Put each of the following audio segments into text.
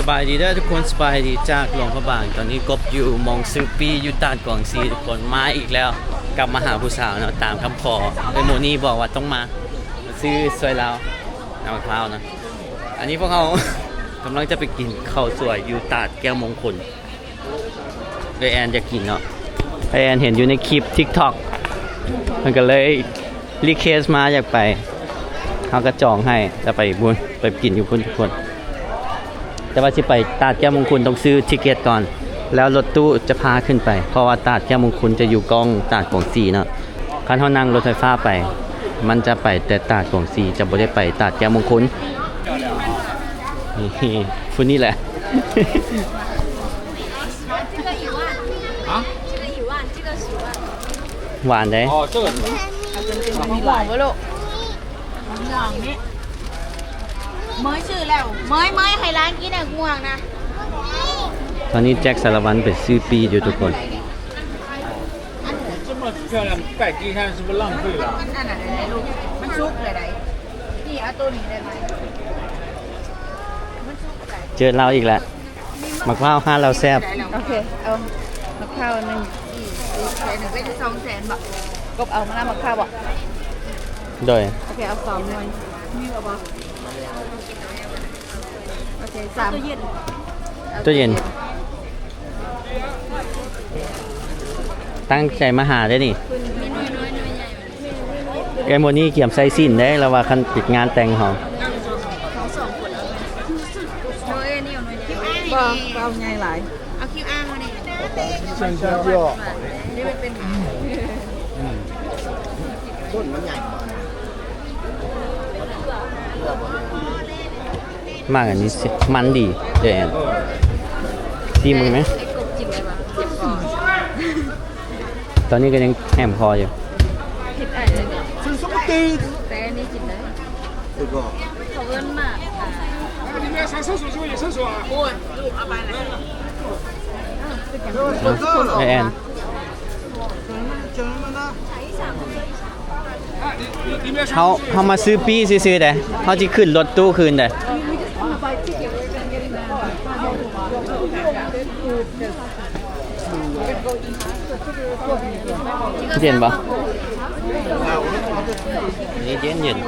สบายดีเด้อทุกคนสบายดีจากหลวงพระบาง ตอนนี้กบอยู่มองซื้อปีอยู่ตาดกวางซีทุกคนมาอีกแล้ว กลับมาหาผู้สาวเนาะตามคำขอไอโมนี่บอกว่าต้องมามาซื้อสวยเราน้ำมะพร้าวนะอันนี้พวกเขา กำลังจะไปกินข้าวสวยอยู่ตาดแก้วมงคลไอแอนจะกินเนาะไอแอนเห็นอยู่ในคลิป TikTok มันก็เลยรีเควสมาอยากไปเขาก็จองให้จะไปบุญไปกินอยู่พุ่นทุกคน แต่ว่าสิไปตาดแก้วมงคลต้องซื้อทิเกตก่อน แล้วรถตู้จะพาขึ้นไป เพราะว่าตาดแก้วมงคลจะอยู่กองตาดกองสีเนาะคันเฮานั่งรถไฟฟ้าไป มันจะไปแต่ตาดกองสีจะไม่ได้ไปตาดแก้วมงคลนี่ฟุนี่แหละหวานได้อ๋อเจ้าหวานบ่ลูกหวานนี่ มยชื่อแล้วเมยเมยให้ร้านกินอ่ะง่วงนะ ตอนนี้แจ็คสารวันไปซื้อปีอยู่ทุกคน 这么漂亮，摆地摊是不是浪费了？ มันอันไหนได้ลูก มันชุกเลยได้นี่เอาตัวนี้ได้ไหมมันชุกได้ เจอเราอีกแล้วมักพร้าวห้าเราแซบ โอเค เอามะพร้าวหนึ่งสี่แสนหนึ่งเป็นสองแสนบอกกบเอามาแล้วมะพร้าวบอก โดย โอเค เอาสองหน่วยนี่เอาบอก โอเคสาตัวเย็น ตั้งใจมาหาได้นี่แกโมนี่เขี่ยมไซสิ้นได้แล้วว่าคันปิดงานแต่งเอาบ่เอาไหลเอาคิวอ้างมาเชิงเชื่นี่มันเป็นต้นมันใหญ่ กอันนี้สิมันดีเดี๋ยวแอนซีมึงไหม ไอ้กบจริงเลยว่ะเจ็บคอ ตอนนี้ก็ยังแหมคออยู่ ผิดอะไรเลยเนี่ย 这什么灯？ แต่อันนี้จริงเลย 这个， เขาเอิ้นมากอ่ะ 那你们要上厕所去卫生所啊？ โอ้ยลูกเอาไปเลย ไอแอน 啊，你你你们要 เขา 上厕所 เขามาซื้อปี้ซื้อๆแต่เขาจะขึ้นรถตู้คืนแต่ เย็นปะนี่เย็นเย็น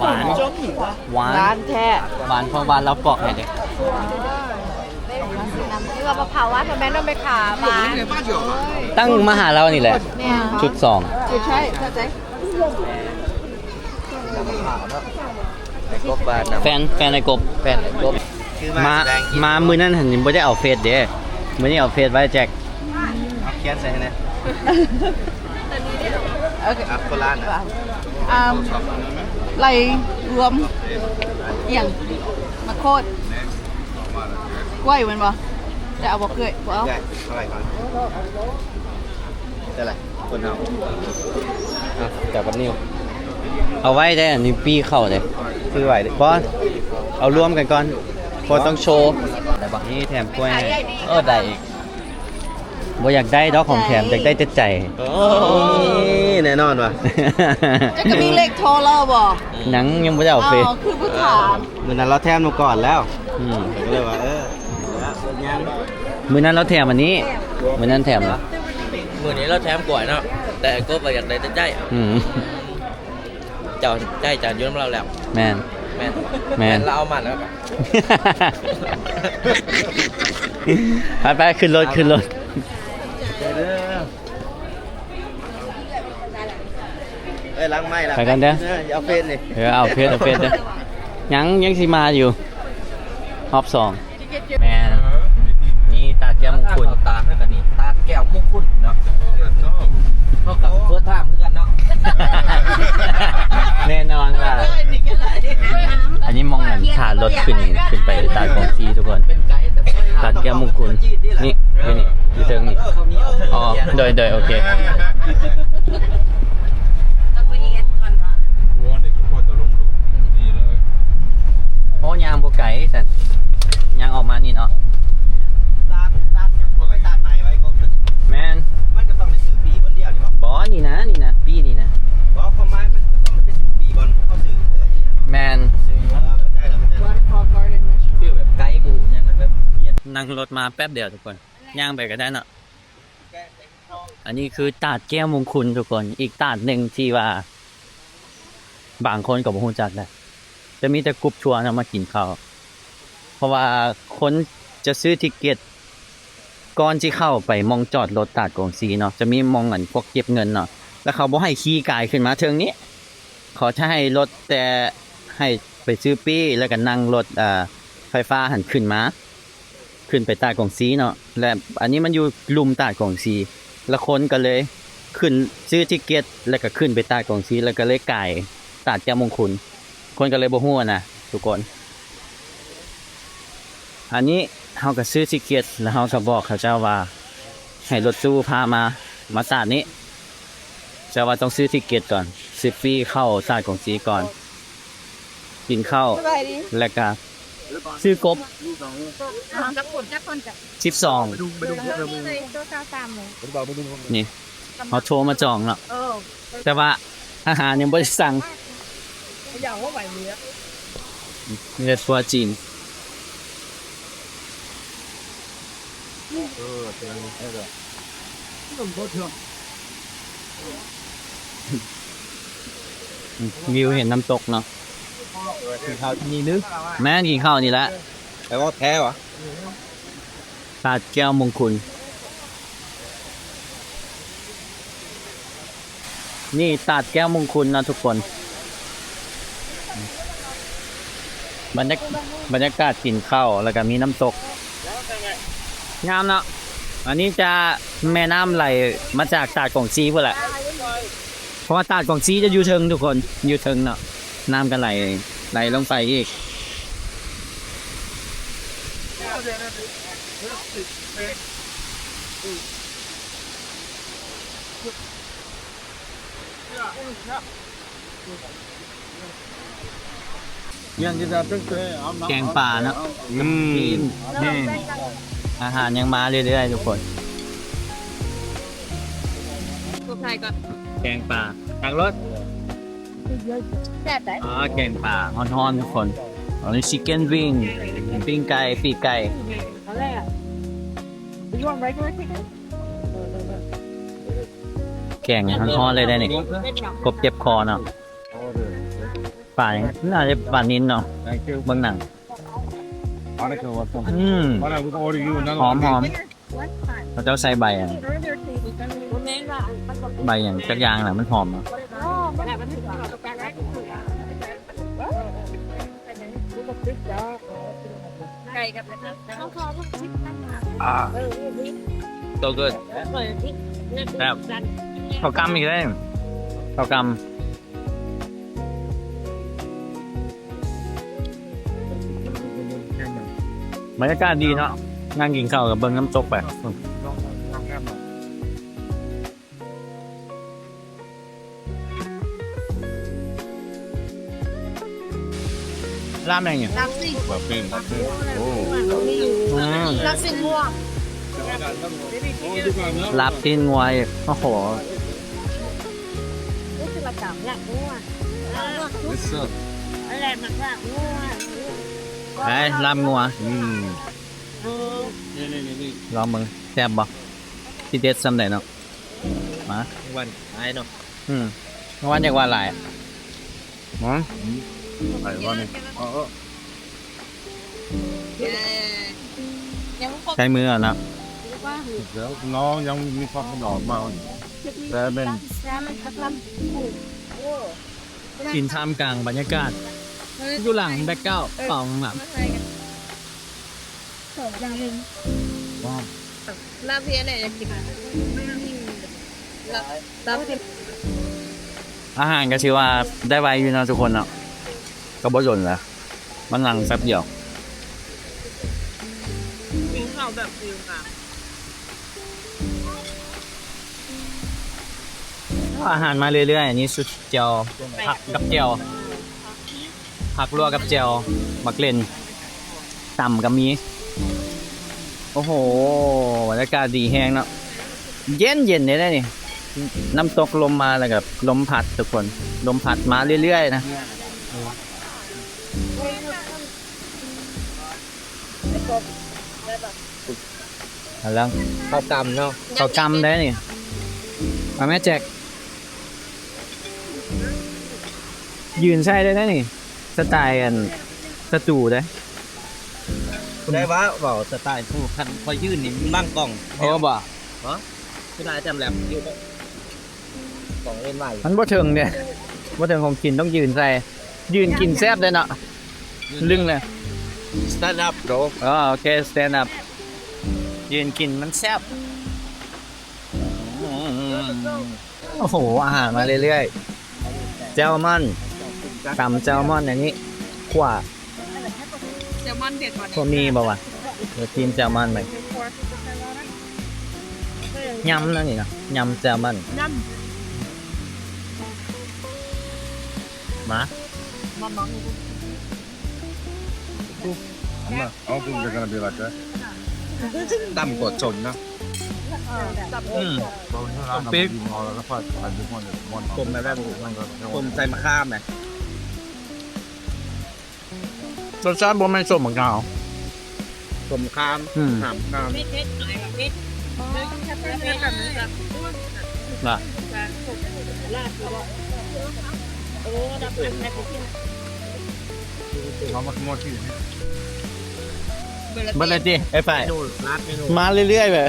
หวานหวานร้านแท้หวานเพราะหวานเราปอกให้เด็กนี่ว่ามะพร้าวว่าทำไมต้องไปขาบานตั้งมาหาเรานี่แหละเนี่ยชุดสองใช่ เข้าใจแฟนแฟนไอ้กบแฟนไอ้กบมามามือนั้นหันไม่ได้เอาเฟซเด้มือนี้เอาเฟซไว้แจ็คเขียนใส่ให้นะโอเคอัพโคราชนะอ่าไหลรวมเอียงมะโคดกล้วยมันบ่จะเอาบ่เกยบ่เอาได้เท่าไหร่ก่อนเท่าไหร่คนเอาจับกับนิ้ว เอาไว้ได้อันนี้ปีเข้าเลยซื้อไหวดิบอสเอารวมกันก่อนพอต้องโชว์แต่บักนี้แถมกล้วยให้เออได้อีกบ่อยากได้ดอกของแถมอยากได้แต่ใจโอ้ยแน่นอนว่ะจะก็มีเลขโทรเราบ่หนังยังไม่ได้เอาอ๋เฟซอคือผู้ถามเมื่อนั้นเราแทมมาก่อนแล้วอืมก็เลยว่าเออยังมือนั้นเราแถมอันนี้มือนั้นแถมเหรอมือนี้เราแถมกล้วยเนาะแต่ก็ประหยัดได้แต่ใจอืม เจ้าใจจานอยุ่น้ำเราแล้วแมน แม่นแม่น เราเอามันแล้วกันไปไปขึ้นรถขึ้นรถเอ้ยล้างไม้ละไปกันเด้อเอาเฟซนี่เออเอาเพชรเอาเพชรเด้อยังยังสิมาอยู่รอบสองแมนนี่ตาแก้วมงคล ตาเท่ากันนี่ตาแก้วมงคุดเนาะเท่ากับเฟิร์สไทม์เพื่อนเนาะ แน่นอนค่ะ อันนี้มองเหมือนขารถขึ้นขึ้นไปตาของซีทุกคน ตัดแก้มมุกคุณ นี่นี่นี่ดูเติงนี่ อ๋อ โดยโดยโอเค วอนเด็กทุกคนตะลงดูดีเลยโอ้ยางบวไก่สันยางออกมานี่เนาะ แมนบอสนี่นะนี่นะ นั่งรถมาแป๊บเดียวทุกคนย่างไปก็ได้เนาะอันนี้คือตาดแก้วมงคลทุกคน อีกตาดหนึ่งที่ว่า บางคนก็บ่ฮู้จักได้จะมีแต่กรุ๊ปทัวร์นะมากินข้าวเพราะว่าคนจะซื้อทิเก็ตก่อนที่เข้าไปมองจอดรถตาดกงซีเนาะจะมีมองเงินพวกเก็บเงินเนาะแล้วเขาบ่ให้ขี่กายขึ้นมาเทิงนี้ขอจะให้รถแต่ให้ไปซื้อปี้แล้วก็นั่งรถอ่าไฟฟ้าหันขึ้นมา ขึ้นไปตาดกงซีเนาะและอันนี้มันอยู่ลุมตาดกงซีแล้วคนก็เลยขึ้นซื้อทิเก็ตแล้วก็ขึ้นไปตาดกงซีแล้วก็เลยกายตาดแก้วมงคลคนก็เลยบ่ฮู้อะนะทุกคน อันนี้เขาก็ซื้อทิเก็ตแล้วเขาก็บอกเขาเจ้าว่า ให้รถตู้พามามาตาดนี้แต่ว่าต้องซื้อทิเก็ตก่อนซื้อฟรีเข้าตาดของซีก่อน กินข้าวสบายดีแล้วก็ ซื้อกบจักคนจักคนจักสิบสองเลยตัวเก้าตามเลยนี่เขาโทรมาจองเนาะเออแต่ว่าอาหารยังไม่ได้สั่งอยากว่าไหวเรือมีแต่ทัวร์จีนวิวเห็นน้ำตกเนาะ กินข้าวที่นี่นึกแม่นกินข้าวนี่แหละแต่ว่าแท้วะตาดแก้วมงคลนี่ตาดแก้วมงคลนะทุกคน บรรยากบรรยากาศกินข้าวแล้วก็มีน้ำตกงามเนาะอันนี้จะแม่น้ำไหลมาจากตาดกองซีพวกแหละเพราะว่าตาดกองซีจะอยู่เทิงทุกคนอยู่เทิงเนาะน้ำกันไหล ไหลลงไปอีกยังจะตึ้งเตะแกงป่าเนาะอืมอาหารยังมาเรื่อยๆทุกคนตัวไทยก่อน แกงป่าทางรถแซ่บไหน อ๋แกงป่าฮ้อนๆทุกคนอันนี้ชิคเก้นวิ่งปิ้งไก่ปีกไก่แกงฮอนฮอนเลยได้นี่กบเจ็บคอเนาะป่านน่าจะป่านนินเนาะบางหนังอืมหอมหอมเราจะใส่ใบอะใบอย่างจักยางแหละมันหอมเนาะ อ๋อมันแบบมันถึงกับการรักไก่กับข้าวคอลูกชิ้นนั่นค่ะอ่าเออนี่ so good เปิดที่เนี่ยครับข้าวกำอีกแล้วข้าวกำบร ล่ามอะไรเนี่ยรัมสิแบบฟิล์มแบบฟิล์โอ้อ่ารักสิม่วรับตีนงวยโอ้โห รู้สึกระจำแหละม่วงอะไรมันกหัวงไอ้ลำงัวอืมลองมึงแซ่บบ่ที่เด็ดซ้ำไหนเนาะมาวันไอ้เนาะอืมวันจากว่าหลายฮะ อ๋อไอ้ว่านี่อ๋อยังไม่ครบใช้มืออะนะ ว่าเดี๋ยวน้องยังมีความหล่อมาแต่เป็น ร้านมันทักลำโอ้กินท่ามกลางบรรยากาศ อยู่หลังแบ็คเก้าเป่าข้างหลังมาใส่กันสองอย่างหนึ่งว้าวลาบเพียเนี่ยอยากกินลาบลาบเพียอาหารก็ชื่อว่าได้ไวอยู่นะทุกคนเนาะ ก็บ่ยนแหละมันหลังแป๊บเดียวกินข้าวแบบฟิวค่ะอาหารมาเรื่อยๆอันนี้สุดเจียวผักกับเจียวผักลวกกับเจียวมักเล่นต่ำกับมี โอ้โหบรรยากาศดีแฮงเนาะเย็นเย็นเลยนะนี่น้ำตกลมมาแล้วกับลมพัดทุกคน ลมพัดมาเรื่อยๆนะ เอาแล้วข้าวตำเนาะเขาจำได้นี่มาแม่แจก ยืนใช่ได้ไหมนี่ สไตล์อันสตูได้ได้ว่าบอกสไตล์ผู้คันพอยื่นนี่บ้างกล่องโอ้บ่คือได้จำแหลมอยู่กล่องเล่นใหม่มันบ่ถึงเนี่ยบ่ถึงของกินต้องยืนใส่ ยืนกินแซ่บได้เนาะลึงเลย สตาร์ทอัพโดอ๋อโอเค stand up ยืนกินมันแซ่บโอ้โห อาหารมาเรื่อยๆเจ้ามอนตำเจ้ามอนอันนี้ขวาเซลมอนเด็ดกว่าพวกมีบ่วะเดี๋ยวทีมเจ้ามอนไปยำนั่นนี่เนาะยำเจ้ามอน Yum. มา I'm not, I don't think they're gonna be like that. ดำกว่าจนเนาะอืม I'm big. eating all of the fuck. I just wanted one. กลมไหมแบบกลมใส่มะข้ามไหมรสชาติบ่แม่นส้มเหมือนกันเหรอกลมข้ามอืม หามข้ามน่ะ How much more cheese? เบิ่งเลยจิไอ้ฝ่ายเมนูร้านเมนูมาเรื่อยๆแบบ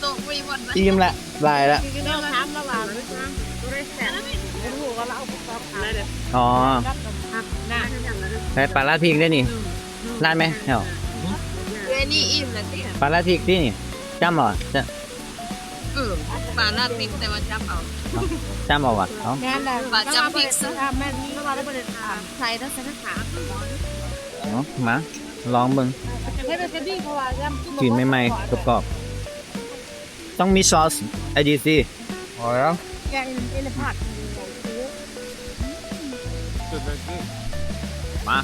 โต๊ะบริวารอิ่มละลายละ You know, I'm the one. Restaurant. ไม่รู้ว่าเราเอาไปตอบขายเลยอ๋อนะใช้ปลาลาดพริกได้นี่ร้านไหมเอ้าเวนี่อิ่มเลยสิปลาลาดพริกที่นี่จำเหรอจะ เออปลาหน้าติ๊กแต่ว่าจับเอา จำเหรอวะเอ้าแน่นเลยปลาจับพริกซะแม่นี่เราได้บริษัทไทยต้องใช้ภาษาเนาะมาลองเบิ่งให้เป็นแค่ดีเพราะว่าย่ำกินใหม่ๆกรอบๆต้องมีซอสไอดีซี Oh yeah? แกงเอ็นผัดมา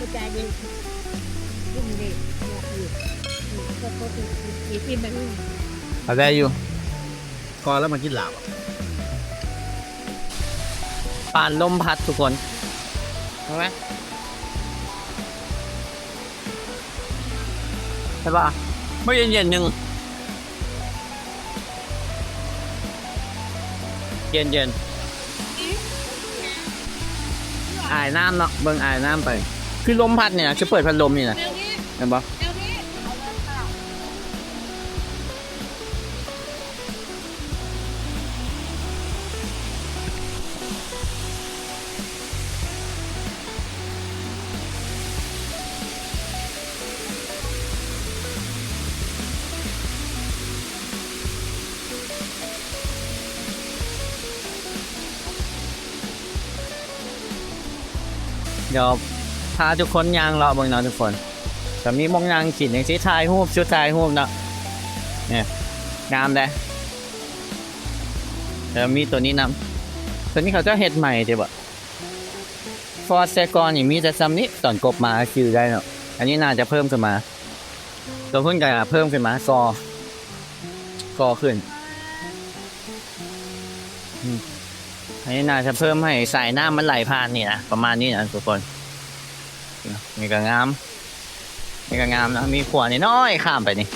กระจายดี รุ่มดีก็ก็คือมีทีมแบบนี้เอาได้อยู่กอแล้วมากินหลาบปานลมพัดทุกคนเห็นไหมใช่ป่ะเมื่อเย็นๆหนึ่งเย็นเย็นๆอายน้ำเนาะเบิ่งอายน้ำไป คือลมพัดเนี่ยจะเปิดพัดลมนี่นะ เห็นปะเดี๋ยวพาทุกคนยางเละเบิ่งเนาะทุกคน แต่มีมองยางกินอย่างที่ถ่ายรูปชุดถ่ายรูปเนาะเนี่ยงามเลยแล้วมีตัวนี้นำตัวนี้เขาจะเฮ็ดใหม่เดี๋ยวบ่ฟอร์เซกอนนี่างมีแต่ซ้ำนี้ตอนกบมาคือได้เนาะอันนี้น่าจะเพิ่มขึ้นมา ตัวพุ่นก็เพิ่มขึ้นมา กอ กอขึ้นอืมอันนี้น่าจะเพิ่มให้สายน้ำมันไหลผ่านนี่นะประมาณนี้นะทุกคนนี่ก็งาม นี่ก็งามนะมีขวดน้อยข้ามไปนี่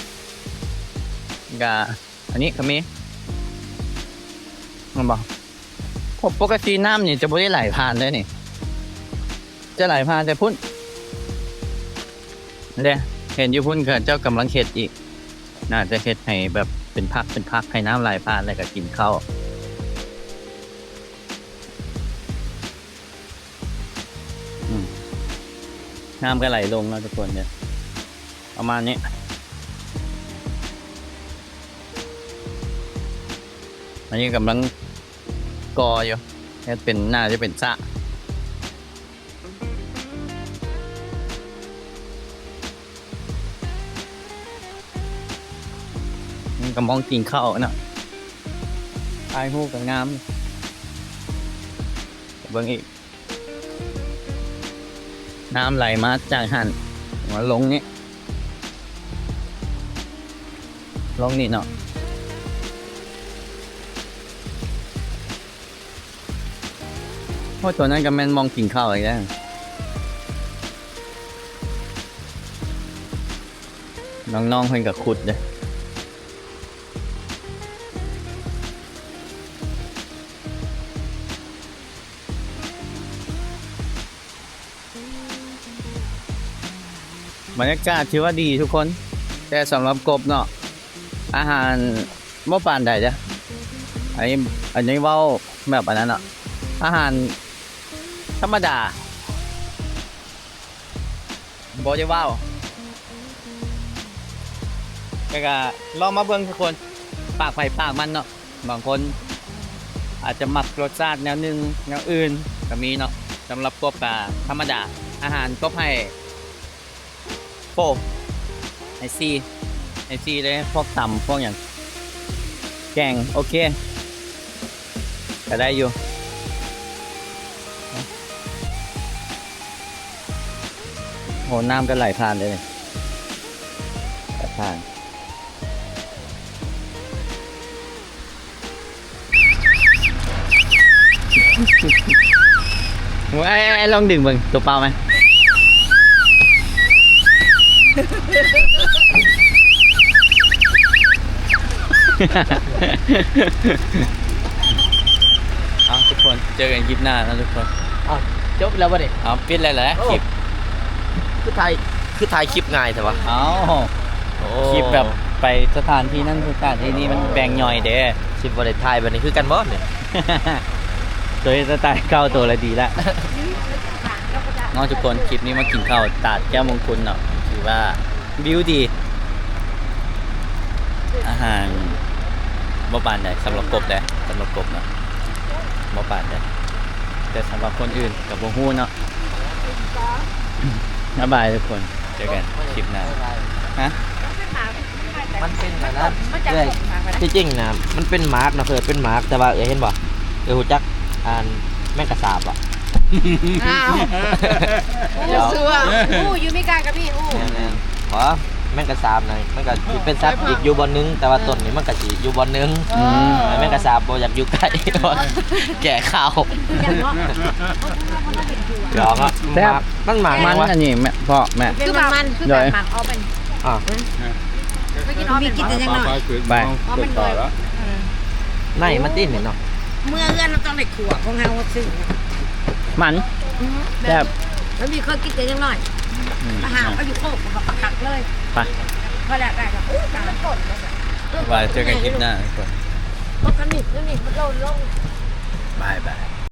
นี่ก็อันนี้ก็มีมันบอกผมปกติน้ำนี่จะไม่ได้ไหลผ่านเลยนี่ จะไหลผ่านแต่พุ่นเด้เห็นอยู่พุ่นเกิดเจ้ากำลังเข็ดอีก น่าจะเข็ดให้แบบเป็นพักเป็นพักให้น้ำไหลผ่านแล้วก็กินข้าวน้ำก็ไหลลงแล้วทุกคนเนี่ย ประมาณนี้ อันนี้กำลังกออยู่นี่เป็นหน่าจะเป็นสะก็มองกินข้าวเนาะตายหูกับงามเบิ่งอีก น้ำไหลมาจากหันมาลงนี่ ลงนี่เนาะพราะตัวนั้นก็แม่นมองกินข้าวอีกแล้วน้องๆเพิ่นกับขุดเลยบรรยากาศถือว่าดีทุกคน แต่สำหรับกบเนาะ อาหารบ่ปานใดจ้ะอันนี้อันนี้เว้าแบบอันนั้นเนาะอาหารธรรมดาบ่จะว้าก็ก็ลองมาเบิ่งทุกคน ปากไฟปากมันเนาะ บางคน อาจจะหมักรสชาติแนวหนึงแนวอื่นก็มีเนาะสำหรับกบก็ธรรมดา อาหารกบให้โปไอซี ซีเลยพวกต่ำพวกอย่างแกงโอเคก็ได้อยู่โหน้ำก็ไหลผ่านเลยไหลผ่านไอ้ไอ้ลองดึงเบิ่งตัวเปล่าไหม เอาทุกคนเจอกันคลิปหน้านะทุกคนจบแล้วบ่ดิเอาปิดเลยเหรอคลิปคือถ่ายคือถ่ายคลิปง่ายแต่ว่าเอาคลิปแบบไปสถานที่นั่นสถานที่นี่มันแบ่งย่อยเด้คลิปบ่ได้ถ่ายแบบนี้คือกันบ่เนี่ยตัวสไตล์เก้าตัวละดีละน้องทุกคนคลิปนี้มากินข้าวตาดแก้วมงคลเนาะถือว่าวิวดีอาหาร บ่ปานใดสำหรับกบได้สำหรับกบเนาะบ่ปานใดแต่สำหรับคนอื่นกับบ่ฮู้เนาะบ๊ายบายทุกคนเจอกันคลิปหน้าฮะมันเป็นแบบนั้นเอ้ยที่จริงนะมันเป็นมาร์กนะเพื่อเป็นมาร์กแต่ว่าเอ้ยเห็นบ่เอ้ยฮู้จักอ่านแม่งกระสาบอะอ้าวเดี๋ยวเสื้ออู้ยูไม่กล้ากับพี่อู้แม่นๆเพราะ แม่งกระสาบนะมันก็สิเป็นสัตว์อีกอยู่บนนึง แต่ว่าต้นนี้มันก็สิอยู่บนนึงอืมแม่งกระสาบบ่อยากอยู่ใกล้เพราะแก่ข้าวอย่างเนาะเขาพูดว่ามันน่าเป็นผัวหยอกอะแซ่บ มันหมากมันวะอันนี้แม่พ่อแม่ คือแบบมันคือแบบหมักเอาเป็นอะไม่กินเอามีกินแต่ยังหน่อย ไปเพราะมันเลยในมันติ้นเนี่ยเนาะเมื่อเอื้อนเราต้องได้ขวของเฮาซึ่งมันแซ่บ แล้วมีเคยกินแต่ยังหน่อยอื มาหาเขาอยู่โคกบอกขักเลยไปพอแล้วได้แล้อุ้ยตายกดเลยไปเจอกันคลิปหน้าทุก็กระหนิกระหนิดมันโลนลงบายบาย